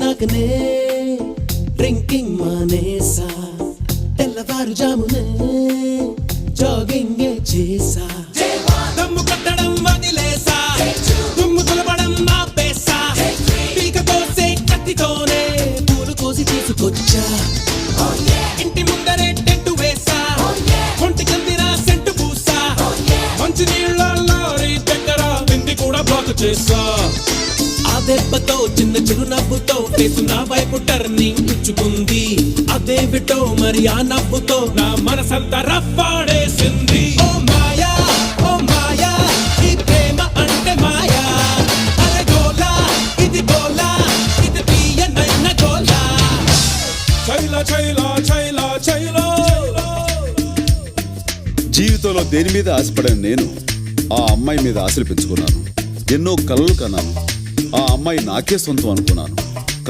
నాకనే drinking మానేసా తెల్లవారుజామునే jogging చేసా. దమ్ము కొట్టడం వదిలేసా దుమ్ము తులపడం ఆపేసా. పీక కోసే కత్తితోనే పూలు కోసి తీసుకొచ్చా. ఇంటి ముందరే టెంటు వేసా ఒంటి కందిన సెంటు పూసా. మంచి నీళ్ళ లారీ దగ్గర బింది కూడా బ్లాక్ చేసా. ఆ దెబ్బతో చిన్న చిరునవ్వుతో ఫేసు నా వైపు టర్నింగ్ ఇచ్చుకుంది. అదేమిటో మరి ఆ నవ్వుతో నా మనసంతా రఫాడేసింది ఓ మాయా ఓ మాయా ఈ ప్రేమ అంటే మాయా. అరే గోలా ఇది గోలా ఇది తీయనైన గోలా. చైలా చైలా చైలా చైలా. జీవితంలో దేని మీద ఆశపడిన నేను ఆ అమ్మాయి మీద ఆశలు పెంచుకున్నాను. ఎన్నో కలలు కన్నాను. ఆ అమ్మాయి నాకే సొంతం అనుకున్నాను.